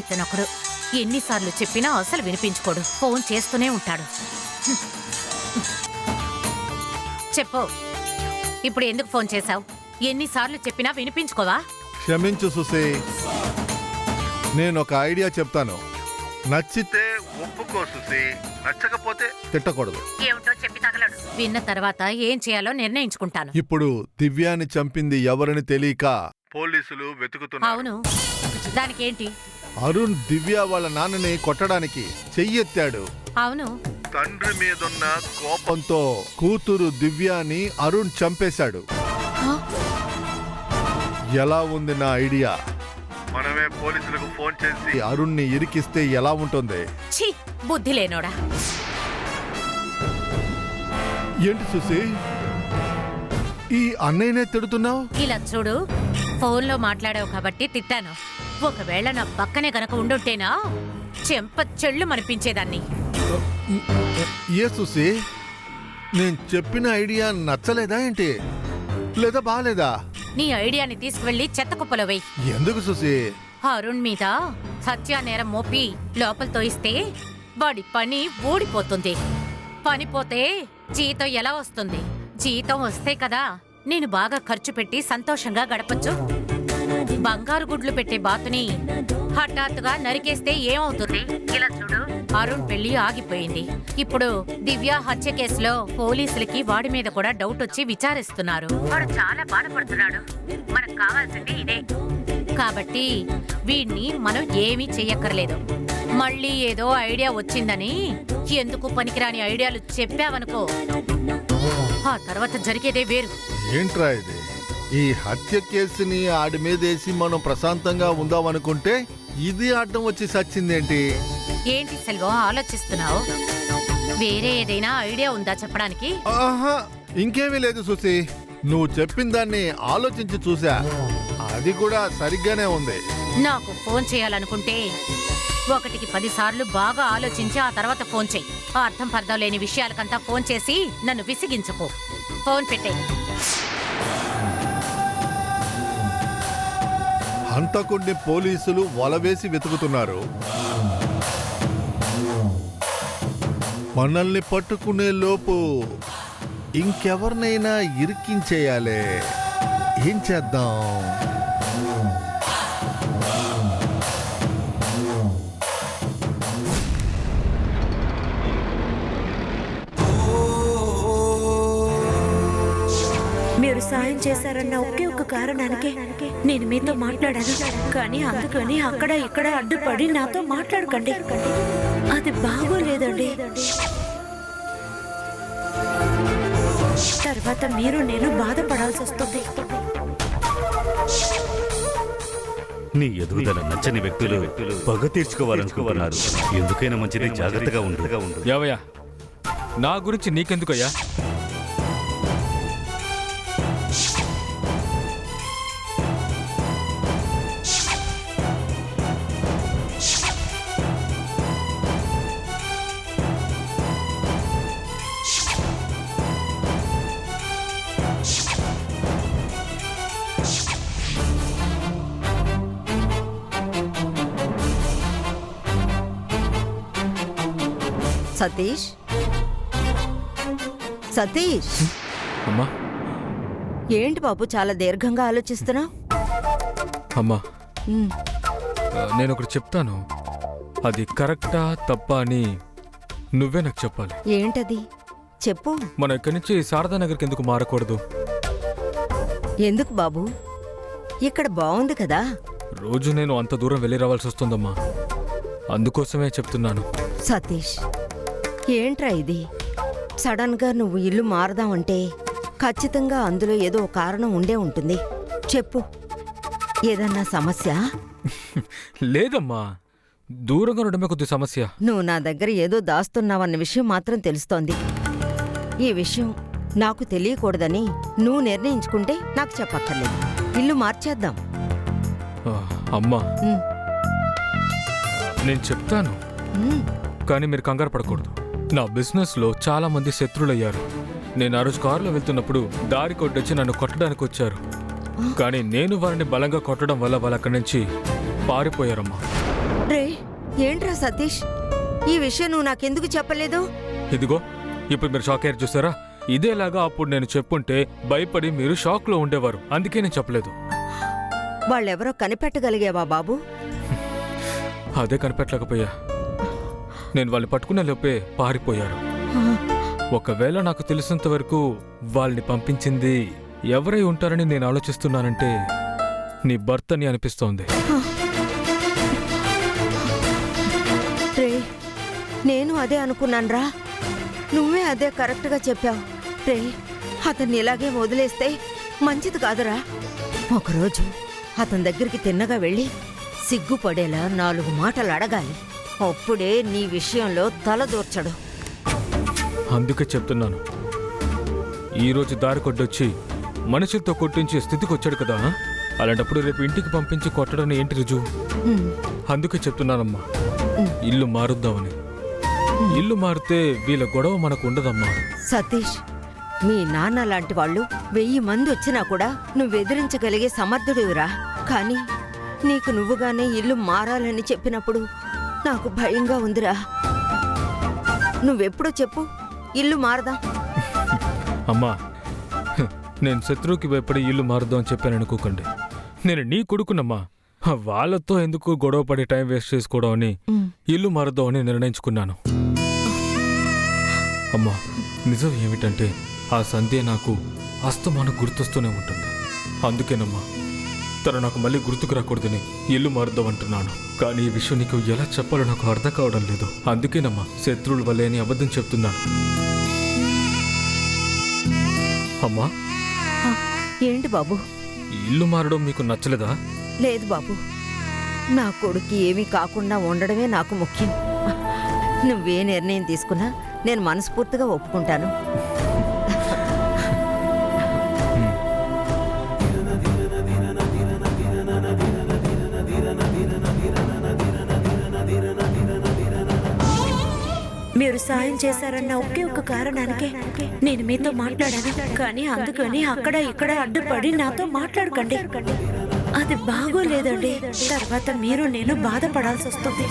ఇతనొకడు. ఎన్నిసార్లు చెప్పినా అసలు వినిపించుకోడు. ఫోన్ చేస్తూనే ఉంటాడు. చెప్పు. ఇప్పుడు ఎందుకు ఫోన్ చేశావు? ఎన్నిసార్లు చెప్పినా వినిపించుకోవా? క్షమించు సుసి నేను ఒక ఐడియా చెప్తాను. నచ్చితే ఒప్పుకో సుసి నచ్చకపోతే తిట్టకూడదు. ఏమిటో చెప్పి తగలడు. విన్న తర్వాత ఏం చేయాలో నిర్ణయించుకుంటాను. ఇప్పుడు దివ్యాని చంపింది ఎవరని తెలియక పోలీసులు వెతుకుతున్నారు. అవును. దానికేంటి? అరుణ్ దివ్య వాళ్ళ నాన్నని కొట్టడానికి చెయ్యెత్తాడు. అవును. తండ్రి మీదున్న కోపంతో కూతురు దివ్యాని అరుణ్ చంపేశాడు? ఎలా ఉంది నా ఐడియా? మనమే పోలీసులకు ఫోన్ చేసి అరుణ్ని ఇరికిస్తే ఎలా ఉంటుంది? ఛీ బుద్ధి లేనోడా? ఏంటి చూసి ఈ అన్నయ్యనే తిడుతున్నావు? ఇలా చూడు ఫోన్లో మాట్లాడావు కాబట్టి తిట్టాను. ఒకవేళ నా పక్కనే గనక ఉండుంటేనా? చెంప చెళ్ళు మనిపించేదాన్ని ఏ సుసి నేను చెప్పిన ఐడియా నచ్చలేదా ఏంటి? లేదా బాలేదా? నీ ఐడియాని తీసుకువెళ్ళి చెత్త కుప్పలో వెయ్యి ఎందుకు సుసి? అరుణ్ మీద సత్యానేరం మోపి లోపలతో ఇస్తే వాడి పని ఊడిపోతుంది. పని పోతే జీతం ఎలా వస్తుంది? జీతం వస్తే కదా నేను బాగా ఖర్చు పెట్టి సంతోషంగా గడపచ్చు. బంగారు గుడ్లు పెట్టే బాతుని హఠాత్తుగా నరికేస్తే ఏమవుతుంది? ఇలా చూడు. అరుణ్ పెళ్ళి ఆగిపోయింది. ఇప్పుడు దివ్య హత్య కేసులో పోలీసులకి వాడి మీద కూడా డౌట్ వచ్చి విచారిస్తున్నారు. వాడు చాలా బాధపడుతున్నాడు. మనకు కావాల్సింది ఇదే. కాబట్టి వీడిని మనం ఏమీ చెయ్యక్కర్లేదు. మళ్ళీ ఏదో ఐడియా వచ్చిందని ఎందుకు పనికిరాని ఐడియాలు చెప్పావనుకో. ఆ తర్వాత జరిగేదే వేరు. ఏంట్రా ఇది? ఈ హత్య కేసుని ఆడి మీద వేసి మనం ప్రశాంతంగా ఉందామనుకుంటే ఇది అడ్డం వచ్చి సచ్చిందేంటి? ఏంటి సెల్వం ఆలోచిస్తున్నావు? వేరే ఏదైనా ఐడియా ఉందా చెప్పడానికి? ఆహా ఇంకేమీ లేదు సుసి నువ్వు చెప్పిన దాన్ని ఆలోచించి చూసా అది కూడా సరిగ్గానే ఉంది. నాకు ఫోన్ చేయాలనుకుంటే ఒకటికి పదిసార్లు బాగా ఆలోచించి ఆ తర్వాత ఫోన్ చెయ్యి ఆ అర్థం పర్థం లేని విషయాలకంతా ఫోన్ చేసి నన్ను విసిగించకు. ఫోన్ పెట్టే. హంతకుడిని పోలీసులు వలవేసి వెతుకుతున్నారు. మనల్ని పట్టుకునే లోపు ఇంకెవరినైనా ఇరికించేయాలే. ఏం చేద్దాం? చేశారన్న ఒకే ఒక కారణానికే నేను మీతో మాట్లాడాను. కానీ అందుకని అక్కడ ఇక్కడ అడ్డుపడి నాతో మాట్లాడకండి. అది బాగోలేదండి. తర్వాత మీరు నేను బాధపడాల్సి వస్తుంది. నీ ఎదుగుదల నచ్చని వ్యక్తులు పగ తీర్చుకోవాలనుకుంటున్నారు. ఎందుకైనా మంచిది జాగ్రత్తగా ఉండు. యావయ్యా నా గురించి నీకెందుకయ్యా? సతీష్? సతీష్? అమ్మా. ఏంటి బాబు చాలా దీర్ఘంగా ఆలోచిస్తున్నావు అమ్మా. నేను ఒకటి చెప్తాను. అది కరెక్టా తప్పా అని నువ్వే నాకు చెప్పాలి. ఏంటది? చెప్పు. మనం ఇక్కడి నుంచి శారదా నగర్కి ఎందుకు మారకూడదు? ఎందుకు బాబు? ఇక్కడ బాగుంది కదా. రోజు నేను అంత దూరం వెళ్ళి రావాల్సి వస్తుందమ్మా. అందుకోసమే చెప్తున్నాను. సతీష్ ఏంట్రా ఇది? సడన్గా నువ్వు ఇల్లు మారదామంటే ఖచ్చితంగా అందులో ఏదో కారణం ఉండే ఉంటుంది. చెప్పు. ఏదన్నా సమస్య? లేదమ్మా. దూరంగా ఉండడమే కొద్ది సమస్య. నువ్వు నా దగ్గర ఏదో దాస్తున్నావన్న విషయం మాత్రం తెలుస్తోంది. ఈ విషయం నాకు తెలియకూడదని నువ్వు నిర్ణయించుకుంటే నాకు చెప్పక్కర్లేదు. ఇల్లు మార్చేద్దాం. ఆ, అమ్మా. ఉమ్, నేను చెప్తాను. ఉమ్. కానీ మీరు కంగారు పడకూడదు. నా బిజినెస్లో చాలా మంది శత్రులయ్యారు. నేను ఆ రోజు కారులో వెళ్తున్నప్పుడు దారి కొట్టొచ్చి నన్ను కొట్టడానికి వచ్చారు. కానీ నేను వారిని బలంగా కొట్టడం వల్ల వాళ్ళు అక్కడి నుంచి పారిపోయారమ్మా. రే ఏంట్రా సతీష్? ఈ విషయం నువ్వు నాకెందుకు చెప్పలేదు? ఇదిగో ఇప్పుడు మీరు షాక్ అయ్యారు చూసారా? ఇదేలాగా అప్పుడు నేను చెప్పుంటే భయపడి మీరు షాక్లో ఉండేవారు. అందుకే నేను చెప్పలేదు. వాళ్ళెవరో కనిపెట్టగలిగావా బాబు? అదే కనిపెట్టలేకపోయా. నేను వాళ్ళని పట్టుకునే లోపే పారిపోయారు. ఒకవేళ నాకు తెలిసినంత వరకు వాళ్ళని పంపించింది ఎవరై ఉంటారని నేను ఆలోచిస్తున్నానంటే నీ భర్తని అనిపిస్తోంది. నేను అదే అనుకున్నానరా. నువ్వే అదే కరెక్ట్గా చెప్పావు. రే అతన్ని ఇలాగే వదిలేస్తే మంచిది కాదురా. ఒకరోజు అతని దగ్గరికి తిన్నగా వెళ్ళి సిగ్గుపడేలా నాలుగు మాటలు అడగాలి. అప్పుడే నీ విషయంలో తలదూర్చడు అందుకే చెప్తున్నాను. ఈరోజు దారి కొట్టొచ్చి మనుషులతో కొట్టించే స్థితికి వచ్చాడు కదా? అలాంటప్పుడు రేపు ఇంటికి పంపించి కొట్టడం ఏంటి రుజువు? అందుకే చెప్తున్నానమ్మా. ఇల్లు మారుద్దామని. ఇల్లు మారితే వీళ్ళ గొడవ మనకు ఉండదమ్మా. సతీష్ మీ నాన్న లాంటి వాళ్ళు వెయ్యి మంది వచ్చినా కూడా నువ్వు ఎదిరించగలిగే సమర్థుడివిరా. కానీ నీకు నువ్వుగానే ఇల్లు మారాలని చెప్పినప్పుడు నాకు భయంగా ఉందిరా. నువ్వెప్పుడో చెప్పు ఇల్లు మారదా? అమ్మా నేను శత్రువుకి భయపడి ఇల్లు మారుద్దాం అని చెప్పాను అనుకోకండి. నేను నీ కొడుకునమ్మా. వాళ్ళతో ఎందుకు గొడవ పడి టైం వేస్ట్ చేసుకోవడం అని ఇల్లు మారుద్దాం అని నిర్ణయించుకున్నాను. అమ్మా నిజం ఏమిటంటే ఆ సంధ్య నాకు అస్తమానం గుర్తొస్తూనే ఉంటుంది. అందుకేనమ్మా తను నాకు మళ్ళీ గుర్తుకు రాకూడదని ఇల్లు మారుద్దాం అంటున్నాను కానీ ఈ విషయం నీకు ఎలా చెప్పాలో నాకు అర్థం కావడం లేదు. అందుకేనమ్మా శత్రువుల వల్లే అని అబద్ధం చెప్తున్నాను. అమ్మా. ఏంటి బాబు? ఇల్లు మారడం మీకు నచ్చలేదా? లేదు బాబు. నా కొడుకు ఏమీ కాకుండా ఉండడమే నాకు ముఖ్యం. నువ్వే నిర్ణయం తీసుకున్నా నేను మనస్ఫూర్తిగా ఒప్పుకుంటాను. మీరు సాయం చేశారన్న ఒకే ఒక కారణానికే నేను మీతో మాట్లాడాను. కానీ అందుకని అక్కడ ఇక్కడ అడ్డుపడి నాతో మాట్లాడకండి. అది బాగోలేదండి. తర్వాత మీరు నేను బాధపడాల్సి వస్తుంది.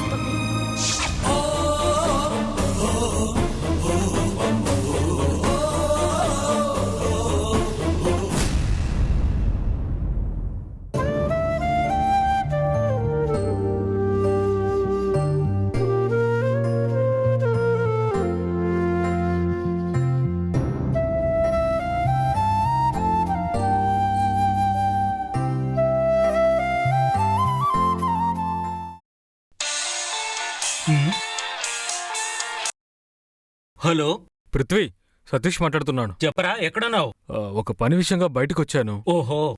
హలో? పృథ్వీ సతీష్ మాట్లాడుతున్నాను చెప్పరా ఎక్కడున్నావు? ఒక పని విషయంగా బయటకు వచ్చాను ఓహో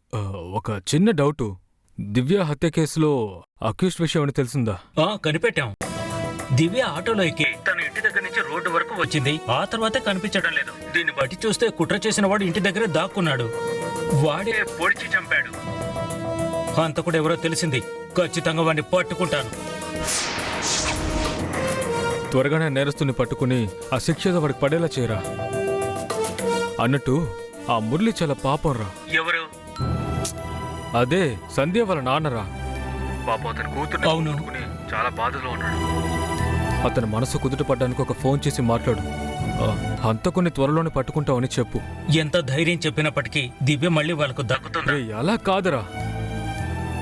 ఒక చిన్న డౌటు. దివ్య హత్య కేసులో అక్యూస్ట్ విషయం అని తెలిసిందా? ఆ కనిపెట్టాం. దివ్య ఆటోలో ఎక్కి తన ఇంటి దగ్గర నుంచి రోడ్డు వరకు వచ్చింది. ఆ తర్వాతే కనిపించడం లేదు. దీన్ని బట్టి చూస్తే కుట్ర చేసిన వాడు ఇంటి దగ్గరే దాక్కున్నాడు. వాడే పొడిచి చంపాడు. అంతకుడు ఎవరో తెలిసింది. ఖచ్చితంగా వాడిని పట్టుకుంటాను. త్వరగానే నేరస్తుని పట్టుకుని ఆ శిక్ష వాడికి పడేలా చేయరా? అన్నట్టు ఆ మురళి చాలా పాపం రా. ఎవరు? అదే సంధ్య వాళ్ళ నాన్నరా. పాపం అతని కూతురు అవును. చాలా బాధలో ఉన్నాడు. అతని మనసు కుదుట పడ్డానికి ఒక ఫోన్ చేసి మాట్లాడు. ఆ, హంతకుని త్వరలోనే పట్టుకుంటామని చెప్పు. ఎంత ధైర్యం చెప్పినప్పటికీ దివ్య మళ్ళీ వాళ్ళకు దక్కుతుందా రేయ్, అలా కాదురా.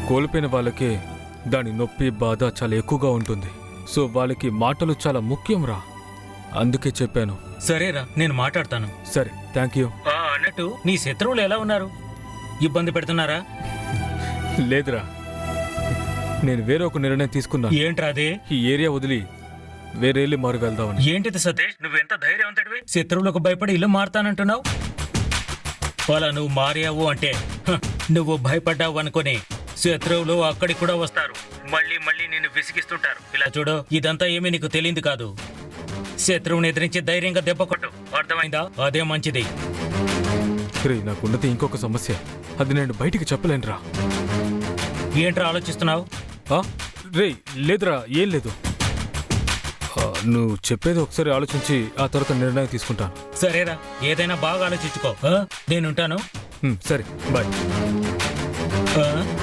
కోల్పోయిన వాళ్ళకి దాని నొప్పి బాధ చాలా ఎక్కువగా ఉంటుంది. సో వాళ్ళకి మాటలు చాలా ముఖ్యం రా అందుకే చెప్పాను. సరేరా నేను మాట్లాడతాను. సరే థ్యాంక్ యూ ఆ, అన్నట్టు నీ శత్రువులు ఎలా ఉన్నారు? ఇబ్బంది పెడుతున్నారా? లేదురా. నేను వేరే ఒక నిర్ణయం తీసుకున్నా ఏంట్రా అదే? ఈ ఏరియా వదిలి వేరే ఇల్లు మారు వెళ్దామని. ఏంటిది సతీష్? నువ్వెంత ధైర్యవంతుడివి? శత్రువులకు భయపడి ఇల్లు మారుతానంటున్నావు? అలా నువ్వు మారావు అంటే హ, నువ్వు భయపడ్డావు అనుకుని శత్రువులు అక్కడికి కూడా వస్తారు. మళ్ళీ మళ్ళీ నిన్ను విసిగిస్తుంటారు. ఇలా చూడు ఇదంతా ఏమీ నీకు తెలియంది కాదు. శత్రువుని ఎదిరించి ధైర్యంగా దెబ్బ కొట్టు. అర్థమైందా? అదే మంచిది. రే నాకున్నది ఇంకొక సమస్య. అది నేను బయటికి చెప్పలేనురా. ఏంట్రా ఆలోచిస్తున్నావు? ఆ? రేయ్ లేదురా ఏం లేదు. ఆ, నువ్వు చెప్పేది ఒకసారి ఆలోచించి ఆ తర్వాత నిర్ణయం తీసుకుంటాను. సరేరా ఏదైనా బాగా ఆలోచించుకో. ఆ? నేనుంటాను. హ్మ్, సరే బాయ్. ఆ?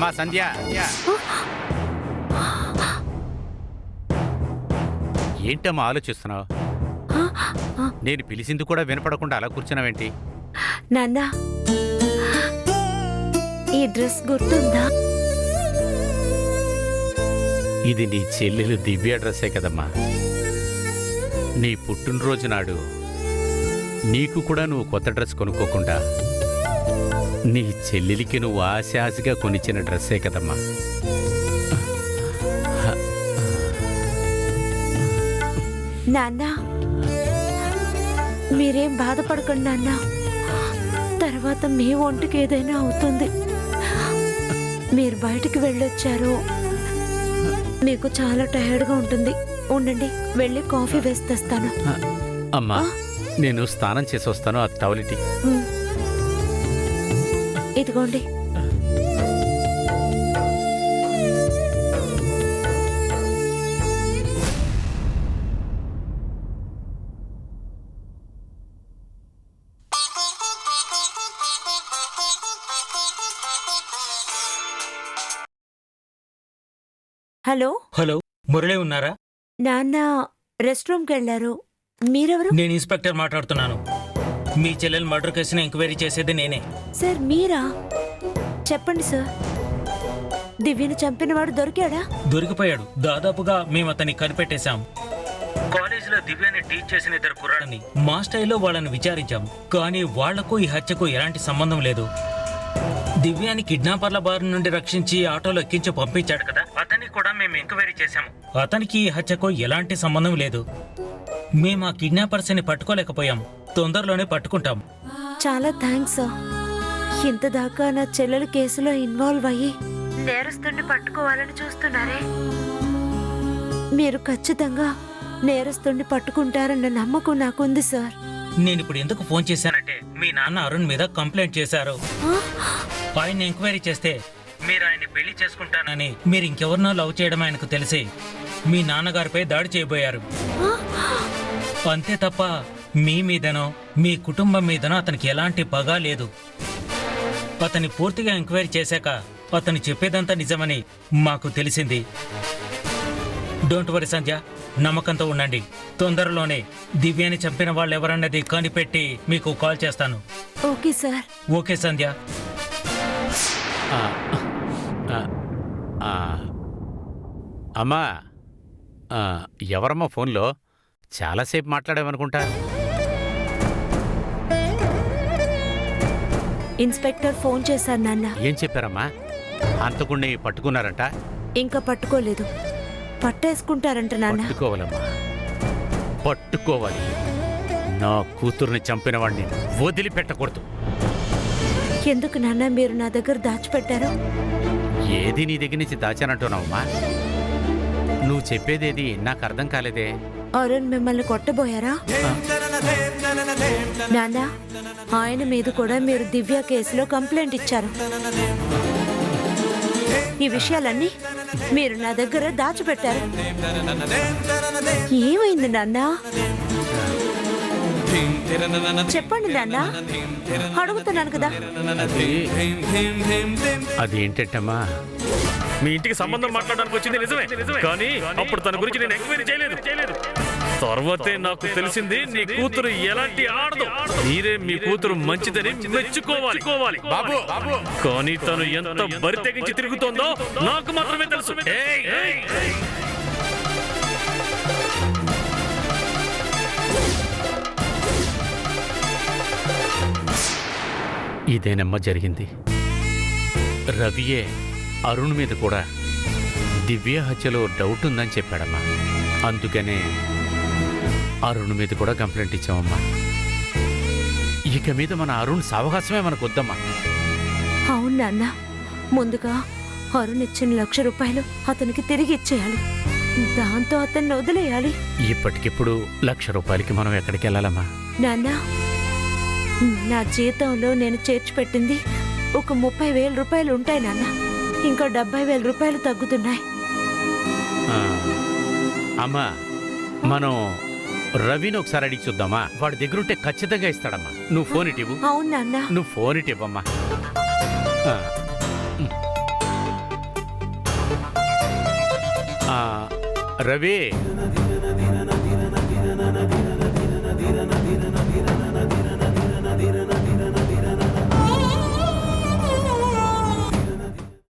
అమ్మా సంధ్య. ఏంటమ్మా ఆలోచిస్తున్నావు? నేను పిలిచింది కూడా వినపడకుండా అలా కూర్చున్నావేంటి? నాన్న ఈ డ్రెస్ గుర్తుందా? ఇది నీ చెల్లెలు దివ్య డ్రెస్సే కదమ్మా. నీ పుట్టినరోజు నాడు నీకు కూడా నువ్వు కొత్త డ్రెస్ కొనుక్కోకుండా నీ చెల్లెలికి నువ్వు ఆశ ఆశగా కొనిచ్చిన డ్రెస్సే కదమ్మా. నాన్న మీరేం బాధపడకండి నాన్న. తర్వాత మీ ఒంటికి ఏదైనా అవుతుంది. మీరు బయటికి వెళ్ళొచ్చారు. మీకు చాలా టైర్డ్గా ఉంటుంది. ఉండండి వెళ్ళి కాఫీ వేసి తెస్తాను. అమ్మా నేను స్నానం చేసి వస్తాను ఆ టవలిటీ ఉమ్. ఇదిగోండి. హలో? హలో మురళి ఉన్నారా? నాన్న రెస్ట్ రూమ్కి వెళ్ళారు. మీరెవరు? నేను ఇన్స్పెక్టర్ మాట్లాడుతున్నాను. మీ చెల్లెలు మర్డర్ కేసుని ఎంక్వైరీ చేసేది నేనే. సార్ మీరా? చెప్పండి సార్. దివ్యను చంపినవాడు దొరికాడా? దొరికిపోయాడు. దాదాపుగా మేము అతన్ని కనిపెట్టేశాం. కాలేజీలో దివ్యాని టీచ్ చేసిన ఇద్దరు కుర్రాడని మా స్టైల్లో వాళ్ళని విచారించాం. కానీ వాళ్ళకు ఈ హత్యకు ఎలాంటి సంబంధం లేదు. దివ్యాని కిడ్నాపర్ల బారి నుండి రక్షించి ఆటోలో ఎక్కించి పంపించాడు కదా? అతన్ని కూడా మేము ఎంక్వైరీ చేశాము. అతనికి ఈ హత్యకు ఎలాంటి సంబంధం లేదు. మేము ఆ కిడ్నాపర్స్ని పట్టుకోలేకపోయాం. తొందరలోనే పట్టుకుంటాం. చాలా థ్యాంక్స్ సార్. ఇంత దాకా నా చెల్లెలు కేసులో ఇన్వాల్వ్ అయ్యి నేరస్తుడిని పట్టుకోవాలని చూస్తున్నారే. మీరు ఖచ్చితంగా నేరస్తుడిని పట్టుకుంటారన్న నమ్మకం నాకుంది సార్. నేను ఇప్పుడు ఎందుకు ఫోన్ చేశానంటే మీ నాన్న అరుణ్ మీద కంప్లైంట్ చేశారు. ఆయన ఎంక్వైరీ చేస్తే మీరు ఆయన్ని పెళ్ళి చేసుకుంటానని మీరు ఇంకెవరినో లవ్ చేయడం ఆయనకు తెలిసి మీ నాన్నగారిపై దాడి చేయబోయారు. అంతే తప్ప మీ మీదనో మీ కుటుంబం మీదనో అతనికి ఎలాంటి పగ లేదు. అతన్ని పూర్తిగా ఎంక్వైరీ చేశాక అతను చెప్పేదంతా నిజమని మాకు తెలిసింది. డోంట్ వరీ సంధ్య నమ్మకంతో ఉండండి. తొందరలోనే దివ్యాని చంపిన వాళ్ళు ఎవరన్నది కనిపెట్టి మీకు కాల్ చేస్తాను. Okay sir. ఓకే సంధ్య. ఆ. అమ్మా ఆ, ఎవరమ్మా ఫోన్లో? చాలాసేపు మాట్లాడామనుకుంటా. ఇన్స్పెక్టర్ ఫోన్ చేశారు నాన్న. ఏం చెప్పారమ్మా? అంతకుణ్ణి పట్టుకున్నారంట? ఇంకా పట్టుకోలేదు. పట్టేసుకుంటారంట నాన్న. పట్టుకోవాలమ్మా. పట్టుకోవాలి. నా కూతుర్ని చంపిన వాడిని వదిలిపెట్టకూడదు. ఎందుకు నాన్న మీరు నా దగ్గర దాచిపెట్టారు? ఏది నీ దగ్గర నుంచి దాచానంటున్నావమ్మా నువ్వు చెప్పేదేది నాకు అర్థం కాలేదే. అరుణ్ మిమ్మల్ని కొట్టబోయారా? నాన్న ఆయన మీద కూడా మీరు దివ్య కేసులో కంప్లైంట్ ఇచ్చారు. ఈ విషయాలన్నీ మీరు నా దగ్గర దాచిపెట్టారు. ఏమైంది నాన్న? చెప్పండి నాన్న. అడుగుతున్నాను కదా. అది అదేంటమ్మా మీ ఇంటికి సంబంధం మాట్లాడడానికి వచ్చింది నిజమే. కానీ అప్పుడు తన గురించి నేను ఎంక్వైరీ చేయలేదు. తర్వాతే నాకు తెలిసింది నీ కూతురు ఎలాంటి ఆడదు. మీరే మీ కూతురు మంచిదని మెచ్చుకోవాలి. బాబు కానీ తను ఎంత బరి తెగించి తిరుగుతోందో నాకు మాత్రమే తెలుసు. ఇదేనమ్మా జరిగింది. రవియే అరుణ్ మీద కూడా దివ్య హత్యలో డౌట్ ఉందని చెప్పాడమ్మా. అందుకనే అరుణ్ మీద కూడా కంప్లైంట్ ఇచ్చామమ్మా. ఇక మీద మన అరుణ్ సావకాశమే మనకు వద్దమ్మా. అవును నాన్న. ముందుగా అరుణ్ ఇచ్చిన లక్ష రూపాయలు అతనికి తిరిగి ఇచ్చేయాలి. దాంతో అతన్ని వదిలేయాలి. ఇప్పటికిప్పుడు లక్ష రూపాయలకి మనం ఎక్కడికి వెళ్ళాలమ్మా? నాన్న నా జీతంలో నేను చేర్చి పెట్టింది ఒక ముప్పై వేల రూపాయలు ఉంటాయి నాన్న. ఇంకా డెబ్బై వేల రూపాయలు తగ్గుతున్నాయి. అమ్మా మనం రవిని ఒకసారి అడిగి చూద్దామా? వాడి దగ్గర ఉంటే ఖచ్చితంగా ఇస్తాడమ్మా. నువ్వు ఫోన్ ఇటు అవును నాన్న. నువ్వు ఫోన్ ఇటు ఇవ్వమ్మా ఆ, ఉమ్. ఆ, రవి.